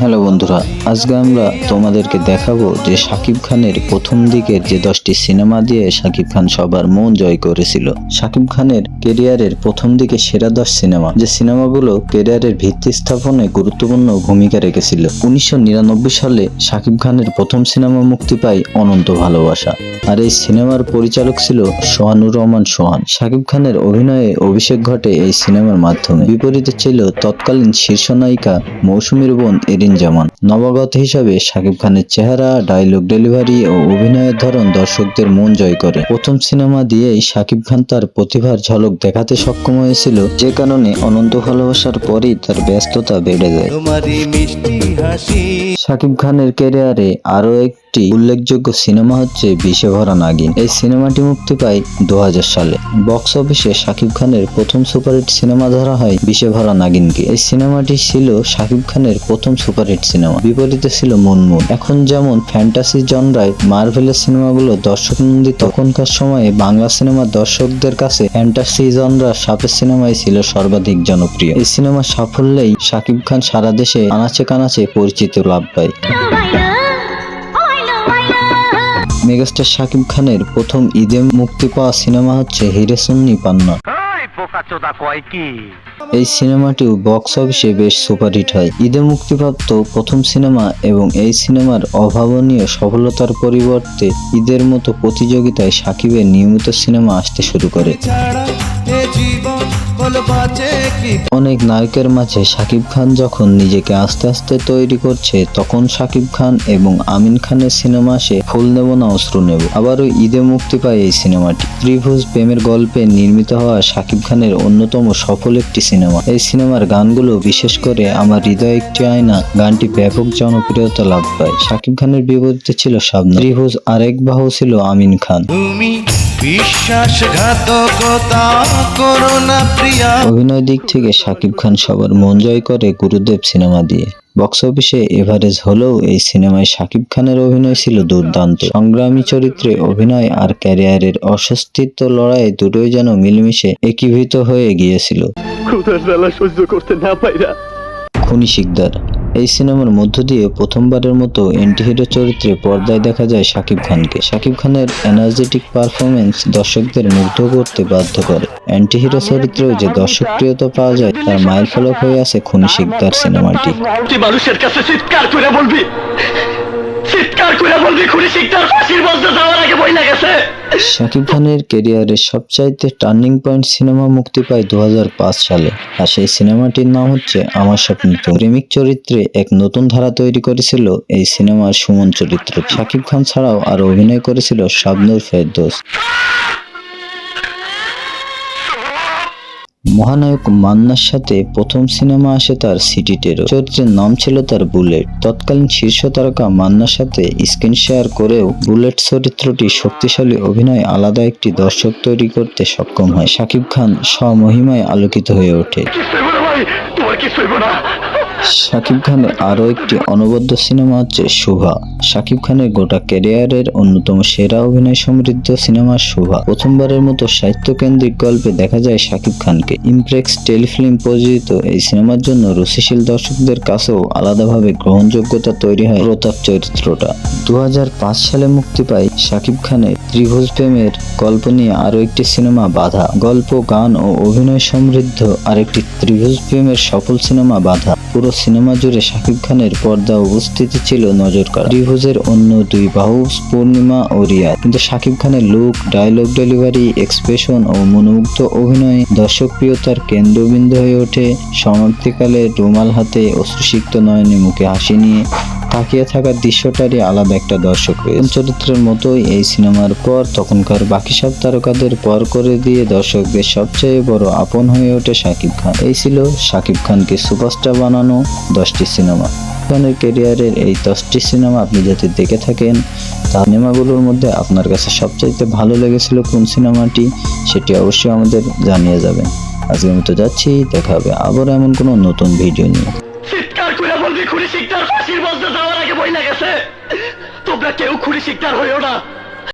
Hello বন্ধুরা, আজকে আমরা তোমাদেরকে দেখাবো যে শাকিব খানের প্রথম দিকের যে দশটি সিনেমা দিয়ে শাকিব খান সবার মন জয় করেছিল। শাকিব খানের কেরিয়ারের প্রথম দিকে সেরা দশ সিনেমা, যে সিনেমাগুলো কেরিয়ারের ভিত্তি স্থাপনে গুরুত্বপূর্ণ ভূমিকা রেখেছিল। উনিশশো নিরানব্বই সালে শাকিব খানের প্রথম সিনেমা মুক্তি পায় অনন্ত ভালোবাসা। আর এই সিনেমার পরিচালক ছিল সোহানুর রহমান সোহান শাকিব খানের অভিনয়ে অভিষেক ঘটে এই সিনেমার মাধ্যমে। বিপরীতে ছিল তৎকালীন শীর্ষ নায়িকা মৌসুমীর বোন এরিন জামান নবাগত হিসাবে শাকিব খানের চেহারা ডায়লগ ডেলিভারি ও অভিনয়ের ধরন দর্শকদের মন জয় করে। প্রথম সিনেমা দিয়েই শাকিব খান তার প্রতিভার ঝলক দেখাতে সক্ষম হয়েছিল যে কারণে অনন্ত ভালোবাসার পরেই তার ব্যস্ততা বেড়ে যায়। শাকিব খানের ক্যারিয়ারে আরও একটি উল্লেখযোগ্য সিনেমা হচ্ছে বিষে ভরা নাগিন। এই সিনেমাটি মুক্তি পায় দু হাজার সালে। বক্স অফিসে শাকিব খানের প্রথম সুপারহিট সিনেমা ধরা হয় বিষে ভরা নাগিনকে। এই সিনেমাটি ছিল শাকিব খানের প্রথম সুপারহিট সিনেমা। বিপরীতে ছিল মুনমুন এখন যেমন ফ্যান্টাসি জনরায় মার্ভেলের সিনেমাগুলো দর্শক নন্দিত, তখনকার সময়ে বাংলা সিনেমার দর্শকদের কাছে ফ্যান্টাসি জনরা সাপের সিনেমাই ছিল সর্বাধিক জনপ্রিয়। এই সিনেমার সাফল্যেই শাকিব খান সারা দেশে আনাচে কানাচে পরিচিত লাভ পায়। মেগাস্টার শাকিব খানের প্রথম ঈদে মুক্তি পাওয়া সিনেমা হচ্ছে হিরে সুন্নি পান্না। এই সিনেমাটিও বক্স অফিসে বেশ সুপারহিট হয়। ঈদে মুক্তিপ্রাপ্ত প্রথম সিনেমা এবং এই সিনেমার অভাবনীয় সফলতার পরিবর্তে ঈদের মতো প্রতিযোগিতায় সাকিবের নিয়মিত সিনেমা আসতে শুরু করে। অনেক নায়কের মাঝে শাকিব খান যখন নিজেকে আস্তে আস্তে তৈরি করছে তখন শাকিব খান এবং আমিন খানের সিনেমা আসে ফুল নেব না অশ্রু নেব। আবারও ঈদে মুক্তি পায় এই সিনেমাটি। ত্রিভুজ প্রেমের গল্পে নির্মিত হওয়া শাকিব খানের অন্যতম সফল একটি সিনেমা। এই সিনেমার গানগুলো বিশেষ করে আমার হৃদয় একটি আয়না গানটি ব্যাপক জনপ্রিয়তা লাভ পায় শাকিব খানের বিপরীতে ছিল শাবনা ত্রিভুজ আরেক বাহু ছিল আমিন খান। বিশ্বাসঘাতকতা করো প্রিয়া। অভিনয় দিক থেকে শাকিব খান সবার মন জয় করে গুরুদেব সিনেমা দিয়ে। বক্স অফিসে এভারেজ হলেও এই সিনেমায় শাকিব খানের অভিনয় ছিল দুর্দান্ত। সংগ্রামী চরিত্রে অভিনয় আর ক্যারিয়ারের অস্বস্তিত্ব লড়াই দুটোই যেন মিলেমিশে একীভূত হয়ে গিয়েছিল। ক্ষুধার জ্বালা সহ্য করতে না পাইরা। খুনি শিকদার এই সিনেমার মধ্য দিয়ে প্রথমবারের মতো অ্যান্টিহিরো চরিত্রে পর্দায় দেখা যায় শাকিব খানকে। শাকিব খানের এনার্জেটিক পারফরমেন্স দর্শকদের মুগ্ধ করতে বাধ্য করে। অ্যান্টিহিরো চরিত্রেও যে দর্শকপ্রিয়তা পাওয়া যায়, তার মাইল ফলক হয়ে আছে খুনি শিকদার সিনেমাটি। মানুষের কাছে চিৎকার করে বলবি। চিৎকার করে বলবি খুনি শিকদার, ফাঁসির বলতে যাওয়ার আগে বই গেছে। শাকিব খানের ক্যারিয়ারের সবচাইতে টার্নিং পয়েন্ট সিনেমা মুক্তি পায় দু হাজার পাঁচ সালে। আর সেই সিনেমাটির নাম হচ্ছে আমার স্বপ্ন। প্রেমিক চরিত্রে এক নতুন ধারা তৈরি করেছিল এই সিনেমার সুমন চরিত্র। শাকিব খান ছাড়াও আরও অভিনয় করেছিল শাবনুর ফেরদৌস। মহানায়ক মান্নার সাথে প্রথম সিনেমা আসে তার সিটি টেরো। চরিত্রের নাম ছিল তার বুলেট। তৎকালীন শীর্ষ তারকা মান্নার সাথে স্ক্রিন শেয়ার করেও বুলেট চরিত্রটি শক্তিশালী অভিনয় আলাদা একটি দর্শক তৈরি করতে সক্ষম হয়। শাকিব খান স্বমহিমায় আলোকিত হয়ে ওঠে। শাকিব খানের আরও একটি অনবদ্য সিনেমা হচ্ছে শুভা। শাকিব খানের গোটা ক্যারিয়ারের অন্যতম সেরা অভিনয় সমৃদ্ধ সিনেমা শোভা। প্রথমবারের মতো সাহিত্যকেন্দ্রিক গল্পে দেখা যায় শাকিব খানকে। ইমপ্রেক্স টেলিফিল্ম প্রযোজিত এই সিনেমার জন্য রুচিশীল দর্শকদের কাছেও আলাদাভাবে গ্রহণযোগ্যতা তৈরি হয় প্রতাপ চরিত্রটা। দু হাজার পাঁচ সালে মুক্তি পায় শাকিব খানের ত্রিভুজ প্রেমের গল্প নিয়ে আরও একটি সিনেমা বাধা। গল্প, গান ও অভিনয় সমৃদ্ধ আরেকটি ত্রিভুজ প্রেমের সফল সিনেমা বাধা। পুরো সিনেমা জুড়ে শাকিব খানের পর্দা উপস্থিতি ছিল নজর কাড়া। ত্রিভুজের অন্য দুই বাহু, পূর্ণিমা ও রিয়া কিন্তু শাকিব খানের লুক ডায়লগ ডেলিভারি এক্সপ্রেশন ও মনোমুগ্ধ অভিনয় দর্শকপ্রিয়তার কেন্দ্রবিন্দু হয়ে ওঠে সমাপ্তিকালে রুমাল হাতে অশ্রুসিক্ত নয়নে মুখে হাসি নিয়ে তাকিয়ে থাকার দৃশ্যটারই আলাদা একটা দর্শক রয়েছে। চরিত্রের মতোই এই সিনেমার পর তখনকার বাকি সব তারকাদের পর করে দিয়ে দর্শকদের সবচেয়ে বড় আপন হয়ে ওঠে শাকিব খান। এই ছিল শাকিব খানকে সুপারস্টার বানানো দশটি সিনেমা। খানের ক্যারিয়ারের এই দশটি সিনেমা আপনি যাতে দেখে থাকেন তা সিনেমাগুলোর মধ্যে আপনার কাছে সবচাইতে ভালো লেগেছিল কোন সিনেমাটি সেটি অবশ্যই আমাদের জানিয়ে যাবেন। আমি তো যাচ্ছি, দেখা হবে আবার এমন কোনো নতুন ভিডিও নিয়ে। তোমরা কেউ শিকদার না।